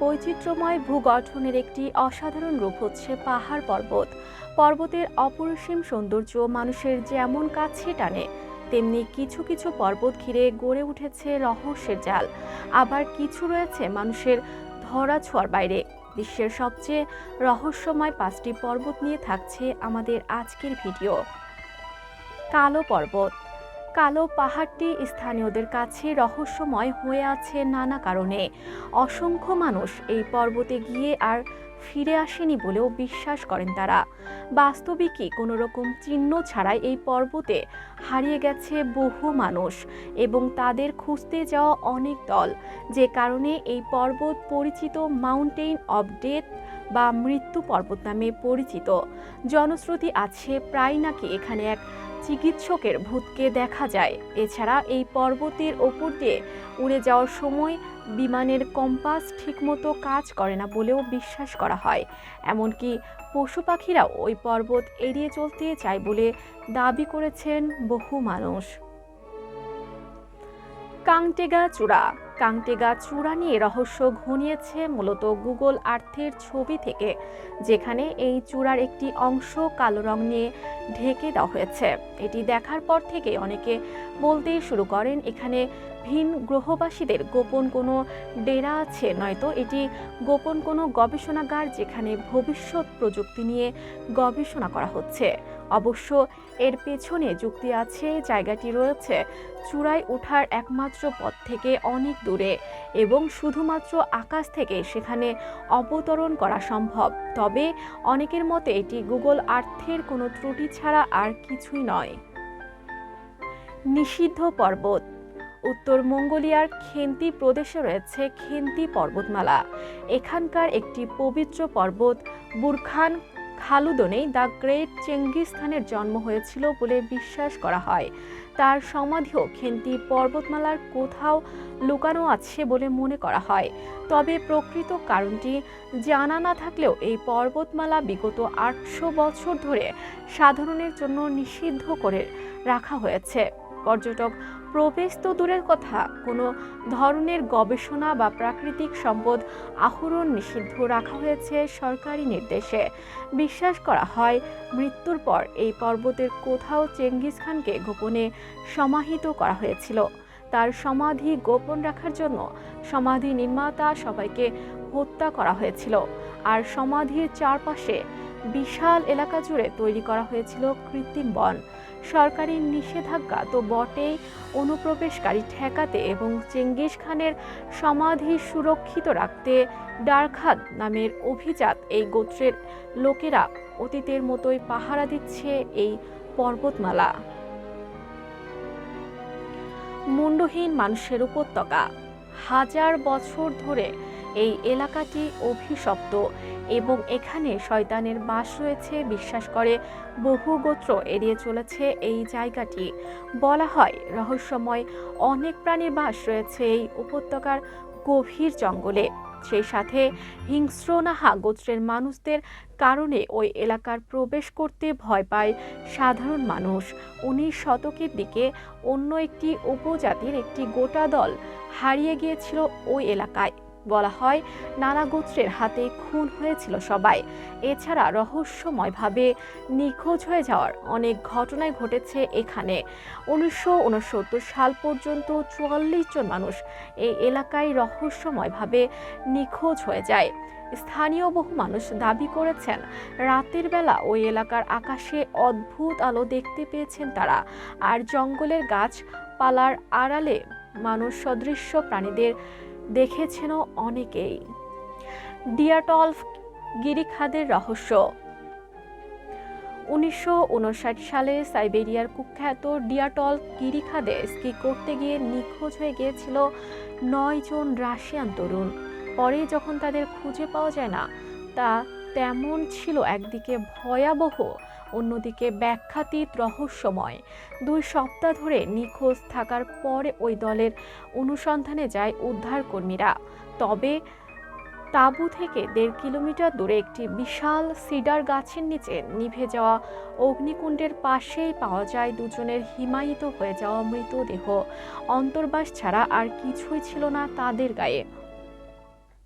বৈচিত্র্যময় ভূগঠনের একটি অসাধারণ রূপ হচ্ছে পাহাড় পর্বত। পর্বতের অপরিসীম সৌন্দর্য মানুষের যেমন কাছে টানে, তেমনি কিছু কিছু পর্বত ঘিরে গড়ে উঠেছে রহস্যের জাল। আবার কিছু রয়েছে মানুষের ধরা ছোঁয়ার বাইরে। বিশ্বের সবচেয়ে রহস্যময় পাঁচটি পর্বত নিয়ে থাকছে আমাদের আজকের ভিডিও। কালো পর্বত। কালো পাহাড়টি স্থানীয়দের কাছে রহস্যময় হয়ে আছে নানা কারণে। অসংখ্য মানুষ এই পর্বতে গিয়ে আর ফিরে আসেনি বলেও বিশ্বাস করেন তারা। বাস্তবিকই কোনো রকম চিহ্ন ছাড়াই এই পর্বতে হারিয়ে গেছে বহু মানুষ এবং তাদের খুঁজতে যাওয়া অনেক দল, যে কারণে এই পর্বত পরিচিত মাউন্টেন অব ডেথ বা মৃত্যু পর্বত নামে পরিচিত। জনশ্রুতি আছে প্রায় নাকি এখানে এক চিকিৎসকের ভূতকে দেখা যায়। এছাড়া এই পর্বতের ওপর দিয়ে উড়ে যাওয়ার সময় বিমানের কম্পাস ঠিকমতো কাজ করে না বলেও বিশ্বাস করা হয়। এমনকি পশু পাখিরাও ওই পর্বত এড়িয়ে চলতে চায় বলে দাবি করেছেন বহু মানুষ। কাংটেগা চূড়া কাংটেগা চূড়া নিয়ে রহস্য ঘনিয়েছে মূলত গুগল আর্থের ছবি থেকে, যেখানে এই চূড়ার একটি অংশ কালো রং নিয়ে ঢেকে দেওয়া হয়েছে। এটি দেখার পর থেকে অনেকে বলতে শুরু করেন, এখানে ভিন গ্রহবাসীদের গোপন কোনো ডেরা আছে, নয়তো এটি গোপন কোনো গবেষণাগার যেখানে ভবিষ্যৎ প্রযুক্তি নিয়ে গবেষণা করা হচ্ছে। অবশ্য এর পেছনে যুক্তি আছে, জায়গাটি রয়েছে চূড়ায় ওঠার একমাত্র পথ থেকে অনেক দূরে এবং শুধুমাত্র আকাশ থেকে সেখানে অবতরণ করা সম্ভব। তবে অনেকের মতে এটি গুগল আর্থের কোনো ত্রুটি ছাড়া আর কিছুই নয়। নিষিদ্ধ পর্বত। উত্তর মঙ্গোলিয়ার খেন্তি প্রদেশে রয়েছে খেন্তি পর্বতমালা। এখানকার একটি পবিত্র পর্বত Burkhan Khaldun the great Genghis খানের জন্ম হয়েছিল বলে বিশ্বাস করা হয়। তার সমাধিও খেন্তি পর্বতমালার কোথাও লুকানো আছে বলে মনে করা হয়। তবে প্রকৃত কারণটি জানা না থাকলেও এই পর্বতমালা বিগত আটশো বছর ধরে সাধারণের জন্য নিষিদ্ধ করে রাখা হয়েছে। পর্যটক প্রবেশ তো দূরের কথা, কোনো ধরনের গবেষণা বা প্রাকৃতিক সম্পদ আহরণ নিষিদ্ধ রাখা হয়েছে সরকারি নির্দেশে। বিশ্বাস করা হয়, মৃত্যুর পর এই পর্বতের কোথাও চেঙ্গিস খানকে গোপনে সমাহিত করা হয়েছিল। তার সমাধি গোপন রাখার জন্য সমাধি নির্মাতা সবাইকে হত্যা করা হয়েছিল। আর সমাধির চারপাশে বিশাল এলাকা জুড়ে তৈরি করা হয়েছিল কৃত্রিম বন। সরকারি নিষেধাজ্ঞা তো বটেই। অনুপ্রবেশকারী ঠেকাতে এবং চেঙ্গিস খানের সমাধি সুরক্ষিত রাখতে ডারখাদ নামের অভিজাত এই গোত্রের লোকেরা অতীতের মতোই পাহারা দিচ্ছে এই পর্বতমালা। মুন্ডহীন মানুষের উপত্যকা। হাজার বছর ধরে এই এলাকাটি অভিশপ্ত এবং এখানে শয়তানের বাস রয়েছে। বিশ্বাস করে, বহু গোত্র এড়িয়ে চলেছে এই জায়গাটি। বলা হয়, রহস্যময় অনেক প্রাণীর বাস রয়েছে এই উপত্যকার গভীর জঙ্গলে। সেই সাথে হিংস্রনাহা গোত্রের মানুষদের কারণে ওই এলাকার প্রবেশ করতে ভয় পায় সাধারণ মানুষ। উনিশ শতকের দিকে অন্য একটি উপজাতির একটি গোটা দল হারিয়ে গিয়েছিল ওই এলাকায়। বলা হয়, নানা গোত্রের হাতে খুন হয়েছিল সবাই। এছাড়া রহস্যময়ভাবে নিখোঁজ হয়ে যাওয়ার অনেক ঘটনাই ঘটেছে এখানে। উনিশশো উনসত্তর সাল পর্যন্ত চুয়াল্লিশ জন মানুষ এই এলাকায় রহস্যময়ভাবে নিখোঁজ হয়ে যায়। স্থানীয় বহু মানুষ দাবি করেছেন, রাতের বেলা ওই এলাকার আকাশে অদ্ভুত আলো দেখতে পেয়েছেন তারা আর জঙ্গলের গাছপালার আড়ালে মানুষ সদৃশ্য প্রাণীদের দেখেছেন অনেকেই। ডিয়াটলফ গিরিখাদের রহস্য। উনিশশো উনষাট সালে সাইবেরিয়ার কুখ্যাত ডিয়াটল গিরিখাদে স্কি করতে গিয়ে নিখোঁজ হয়ে গিয়েছিল নয় জন রাশিয়ান তরুণ। পরে যখন তাদের খুঁজে পাওয়া যায় না, তা তেমন ছিল একদিকে ভয়াবহ অন্যদিকে ব্যাখ্যাতীত রহস্যময়। দুই সপ্তাহ ধরে নিখোঁজ থাকার পরে ওই দলের অনুসন্ধানে যায় উদ্ধারকর্মীরা। তবে তাঁবু থেকে দেড় কিলোমিটার দূরে একটি বিশাল সিডার গাছের নিচে নিভে যাওয়া অগ্নিকুণ্ডের পাশেই পাওয়া যায় দুজনের হিমায়িত হয়ে যাওয়া মৃতদেহ। অন্তর্বাস ছাড়া আর কিছুই ছিল না তাদের গায়ে।